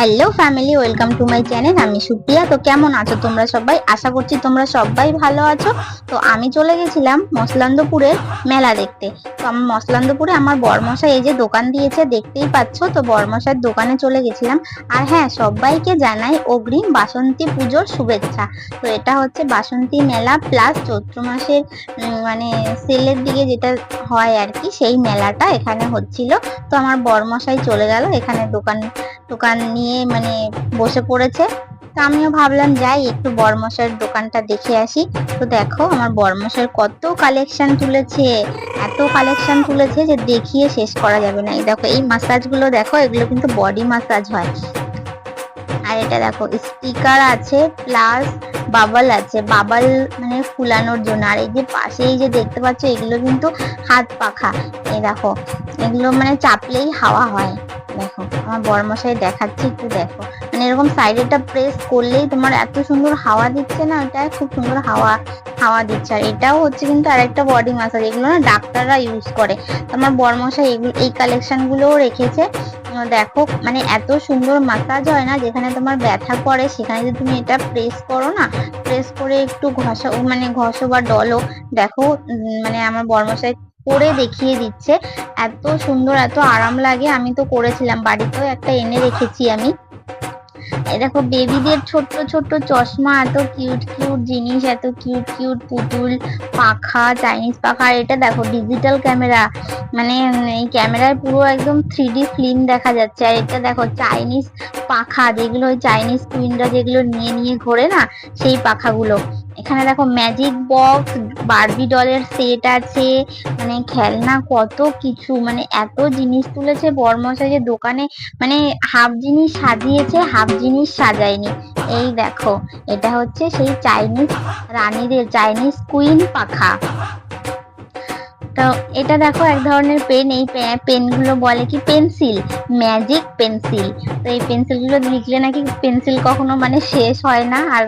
Hello family welcome to my channel আমি সুপ্রিয়া। তো কেমন আছো তোমরা সবাই? আশা করছি তোমরা সবাই ভালো আছো। তো আমি চলে গেছিলাম মসলান্দপুরের মেলা দেখতে। তো আমার মসলান্দপুরে আমার বরমশাই এই যে দোকান দিয়েছে, দেখতেই পাচ্ছ। তো বরমশাইয়ের দোকানে চলে গেছিলাম। আর হ্যাঁ সবাইকে জানাই অগ্রিম বাসন্তী পুজোর শুভেচ্ছা। তো এটা হচ্ছে বাসন্তী মেলা প্লাস চৈত্র মাসের মানে সেলের দিকে যেটা হয় আর কি, সেই মেলাটা এখানে হচ্ছিল। তো আমার বরমশাই চলে গেল। এখানে দোকান দোকান নিয়ে মানে বসে পড়েছে। তো আমিও ভাবলাম যাই, একটু বরমশাইয়ের দোকানটা দেখে আসি। তো দেখো, আমার বরমশাইয়ের কত কালেকশন তুলেছে, এত কালেকশন তুলেছে যে দেখিয়ে শেষ করা যাবে না। এই দেখো, এই মাসাজগুলো দেখো, এগুলো কিন্তু বডি মাসাজ হয়। আর এটা দেখো স্টিকার আছে প্লাস বাবল আছে। বাবল মানে ফুলানোর জন্য। আর এই যে পাশে এই যে দেখতে পাচ্ছ, এগুলো কিন্তু হাত পাখা। এই দেখো, এগুলো মানে চাপলেই হাওয়া হয়। দেখো আমার বরমশাই দেখাচ্ছে একটু দেখো। মানে এরকম সাইডেটা প্রেস করলেই তোমার এত সুন্দর হাওয়া দিচ্ছে না ওটা খুব সুন্দর হাওয়া হাওয়া দিচ্ছে। আর এটাও হচ্ছে কিন্তু আরেকটা বডি মাসাজ এগুলো না ডাক্তাররা ইউজ করে। আমার বরমশাই এগুলো এই কালেকশন গুলোও রেখেছে। দেখো মানে এত সুন্দর মাসাজ হয় না, যেখানে তোমার ব্যথা করে, সেখানে যদি তুমি এটা প্রেস করো না প্রেস করে একটু ঘষা মানে ঘষো বা ডলো। দেখো মানে আমার বরমশাই করে দেখিয়ে দিচ্ছে। এত সুন্দর, এত আরাম লাগে। আমি তো করেছিলাম। বাড়িতেও একটা এনে রেখেছি আমি। দেখো, বেবিদের ছোট্ট ছোট্ট চশমা, এত কিউট কিউট জিনিস, এত কিউট কিউট পুতুল, পাখা চাইনিজ পাখা। এটা দেখো ডিজিটাল ক্যামেরা মানে এই ক্যামেরায় পুরো একদম থ্রি ডি ফিল্ম দেখা যাচ্ছে। আর এটা দেখো চাইনিজ পাখা, যেগুলো ওই চাইনিজ কুইনরা যেগুলো নিয়ে নিয়ে ঘোরে না, সেই পাখাগুলো। এখানে দেখো ম্যাজিক বক্স বারবি ডলের সেট আছে। মানে খেলনা কত কিছু মানে এত জিনিস তুলেছে বর্মশাই যে দোকানে মানে হাফ জিনিস সাজিয়েছে হাফ জিনিস সাজায়নি। এই দেখো, এটা হচ্ছে সেই চাইনিজ রানীদের চাইনিজ কুইন পাখা। তো এটা দেখো এক ধরনের পেন এই পেনগুলো বলে কি পেন্সিল ম্যাজিক পেন্সিল তো এই পেন্সিলগুলো লিখলে নাকি পেন্সিল কখনো মানে শেষ হয় না, আর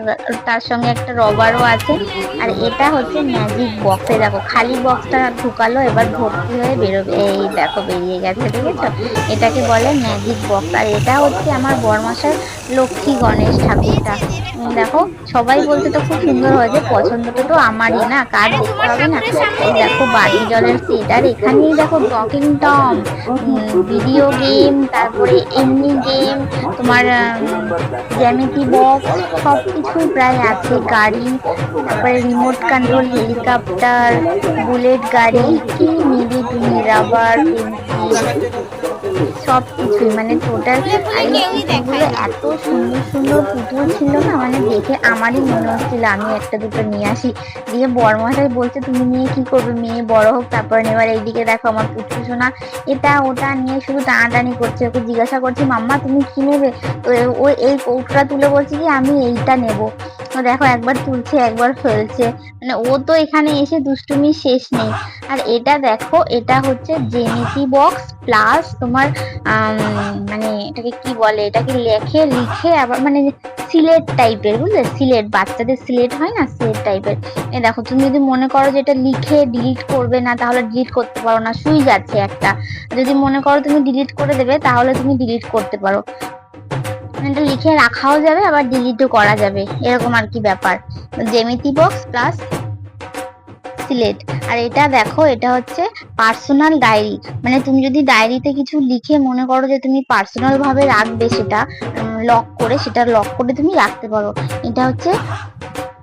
তার সঙ্গে একটা রবারও আছে। আর এটা হচ্ছে ম্যাজিক বক্সে দেখো, খালি বক্সটা ঢুকালো, এবার ভর্তি হয়ে বেরোবে, এই দেখো বেরিয়ে গেছে, দেখেছ? এটাকে বলে ম্যাজিক বক্স আর এটা হচ্ছে আমার বরমাসার লক্ষ্মী গণেশ ঠাকুরটা। দেখো সবাই বলতে তো খুব সুন্দর হয়েছে পছন্দটা তো আমারই না কার দেখতে হবে না? এই দেখো বাড়ি জলের সেট আর এখানেই দেখো টকিং টম ভিডিও গেম তারপরে এমনি গেম তোমার জ্যামিতি বক্স সব কিছুই প্রায় আছে গাড়ি তারপরে রিমোট কন্ট্রোল হেলিকপ্টার বুলেট গাড়ি কি নিবি তুমি রাবার পেন্সিল সব কিছুই মানে টোটাল পুতুলগুলো এত সুন্দর সুন্দর পুতুল ছিল না মানে দেখে আমারই মনে হচ্ছিল, আমি একটা দুটো নিয়ে আসি। দিয়ে বড়মশাই বলছে, তুমি নিয়ে কি করবে? মেয়ে বড় হোক, তারপরে এবার এইদিকে দেখো আমার পুত্র সোনা। এটা ওটা নিয়ে শুধু টানাটানি করছে, ওকে জিজ্ঞাসা করছি, মাম্মা, তুমি কি নেবে? তো ও এই কৌটোটা তুলে বলছে কি, আমি এইটা নেব। তো দেখো একবার তুলছে, একবার ফেলছে। মানে ও তো এখানে এসে দুষ্টুমি শেষ নেই। আর এটা দেখো, এটা হচ্ছে জেমিতি বক্স প্লাস তোমার মানে এটাকে কি বলে? এটাকে লেখে, লিখে আবার মানে সিলেট টাইপের বুঝলে? সিলেট, বাচ্চাদের সিলেট হয় না? সিলেট টাইপের এ দেখো, তুমি যদি মনে করো যে এটা লিখে ডিলিট করবে না, তাহলে ডিলিট করতে পারো না। সুইচ আছে একটা। যদি মনে করো তুমি ডিলিট করে দেবে, তাহলে তুমি ডিলিট করতে পারো। এটা লিখে রাখাও যাবে, আবার ডিলিটও করা যাবে। এরকম আর কি ব্যাপার। জেমিতি বক্স প্লাস সিলেট আর এটা দেখো, এটা হচ্ছে পার্সোনাল ডায়েরি মানে তুমি যদি ডায়েরিতে কিছু লিখে মনে করো যে তুমি পার্সোনাল ভাবে রাখবে সেটা লক করে, সেটা লক করে তুমি রাখতে পারো। এটা হচ্ছে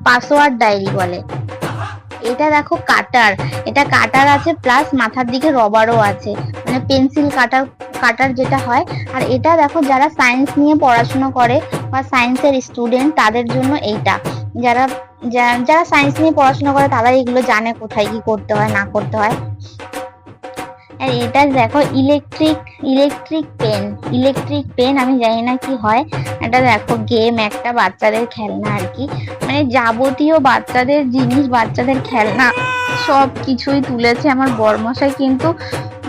পাসওয়ার্ড ডায়েরি বলে। এটা দেখো কাটার এটা কাটার আছে প্লাস মাথার দিকে রবারও আছে। মানে পেন্সিল কাটার কাটার যেটা হয়। আর এটা দেখো, যারা সায়েন্স নিয়ে পড়াশোনা করে বা সায়েন্সের স্টুডেন্ট তাদের জন্য এইটা। যারা যারা সায়েন্স নিয়ে পড়াশোনা করে, তারা এগুলো জানে কোথায় কি করতে হয়, না করতে হয়। আর এটা দেখো electric electric pen electric pen আমি জানি না কি হয়। এটা দেখো গেম একটা বাচ্চাদের খেলনা আর কি। মানে যাবতীয় বাচ্চাদের জিনিস, বাচ্চাদের খেলনা। সব কিছুই তুলেছে আমার বর্মশাই, কিন্তু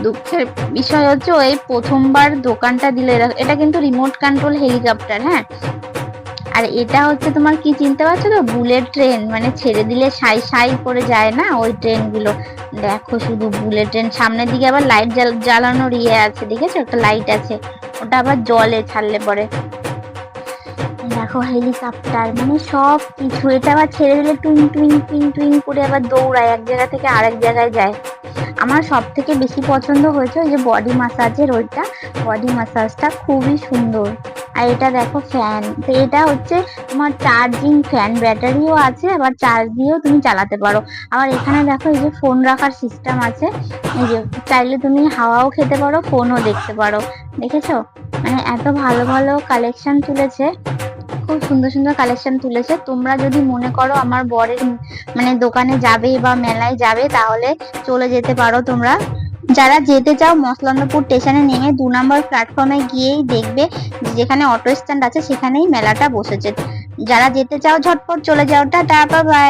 দুঃখের বিষয় হচ্ছে ওই প্রথমবার দোকানটা দিলে। এটা কিন্তু রিমোট কন্ট্রোল হেলিকপ্টার হ্যাঁ? আর এটা হচ্ছে তোমার কি চিনতে পারছ তো? বুলেট ট্রেন মানে ছেড়ে দিলে সাই সাই করে যায় না ওই ট্রেনগুলো। দেখো শুধু বুলেট ট্রেন, সামনের দিকে আবার লাইট জ্বালানোর ইয়ে আছে, দেখেছ? একটা লাইট আছে, ওটা আবার জলে ছাড়লে পরে। দেখো হেলিকপ্টার মানে সব কিছু। এটা আবার ছেড়ে দিলে টুইং টুইং টুইং টুইং করে আবার দৌড়ায়, এক জায়গা থেকে আরেক জায়গায় যায়। আমার সব থেকে বেশি পছন্দ হয়েছে ওই যে বডি মাসাজের ওইটা। বডি মাসাজটা খুবই সুন্দর। আর এটা দেখো ফ্যান তো এটা হচ্ছে তোমার চার্জিং ফ্যান ব্যাটারিও আছে, আবার চার্জ দিয়েও তুমি চালাতে পারো। আবার এখানে দেখো এই যে ফোন রাখার সিস্টেম আছে। এই যে চাইলে তুমি হাওয়াও খেতে পারো ফোনও দেখতে পারো। দেখেছ? মানে এত ভালো ভালো কালেকশন তুলেছে। খুব সুন্দর সুন্দর কালেকশন তুলেছে। তোমরা যদি মনে করো আমার বরের মানে দোকানে যাবে বা মেলায় যাবে, তাহলে চলে যেতে পারো তোমরা। যারা যেতে চাও, মসলন্দপুর স্টেশনে নেমে দু নম্বর প্ল্যাটফর্মে গিয়েই দেখবে যেখানে অটো স্ট্যান্ড আছে, সেখানেই মেলাটা বসেছে। যারা যেতে চাও, ঝটপট চলে যাও টাটা বাই